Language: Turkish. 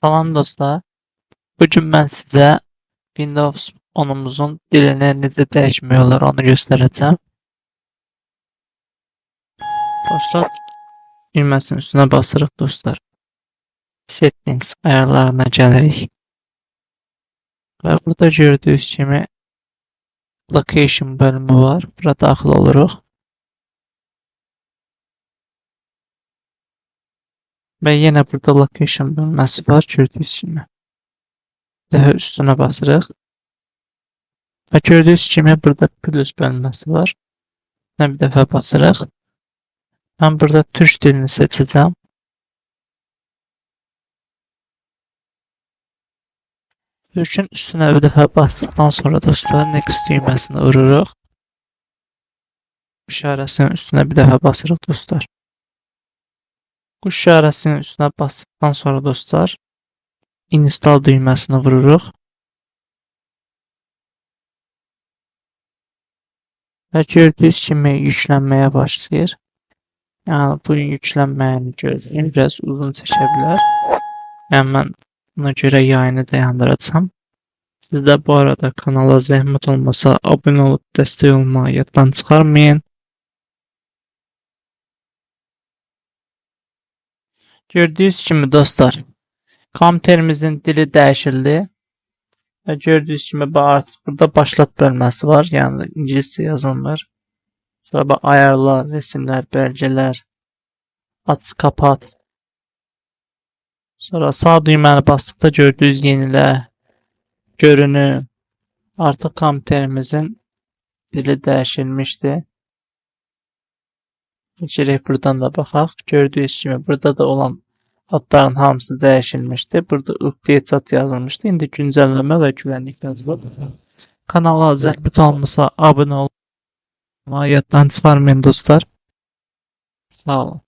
Salam dostlar. Bugün ben size Windows 10'umuzun dilini necə dəyişmək onu göstərəcəm. Başlat düyməsinin üstünə basırıq dostlar. Settings ayarlarına gəlirik. Və burada gördüyünüz kimi location bölümü var. Bura daxil oluruq. Və yenə burada location bölməsi var gördüyünüz kimi. Daha üstünə basırıq. Və gördüyünüz kimi burada plus bölməsi var. Buna bir dəfə basırıq. Mən burada türk dilini seçəcəm. Türkün üstünə bir dəfə basdıqdan sonra dostlar next düyməsini vururuq. İşarəsinin üstünə bir dəfə basırıq dostlar. Bu işarəsinin üstünə basdıqdan sonra dostlar install düyməsini vururuq. Və gördüyünüz kimi yüklənməyə başlayır. Yəni bu yüklənməyini gözləyin. Biraz uzun çəkə bilər. Yəni mən buna görə yayını dayandıracağam. Siz də bu arada kanala zəhmət olmasa abunə olub dəstək olmağı yaddan çıxarmayın. Gördüyünüz kimi dostlar, kompüterimizin dili dəyişildi. Və gördüyünüz kimi artıq burada başlat bölməsi var. Yəni ingiliscə yazılmır. Sonra bax ayarlar, resimlər, bölgələr, aç, kapat. Sonra sağ düyməni basdıqda gördüyünüz yenilə, görünüm. Artıq kompüterimizin dili dəyişilmişdi. Girək buradan da baxaq. Gördüyünüz kimi burada da olan adların hamısı dəyişilmişdi. Burada update chat yazılmışdı. İndi güncəlləmə və güvənlik yazılıb. Kanala zəhmət olmasa abunə olmağı yaddan çıxarmayın dostlar. Sağ olun.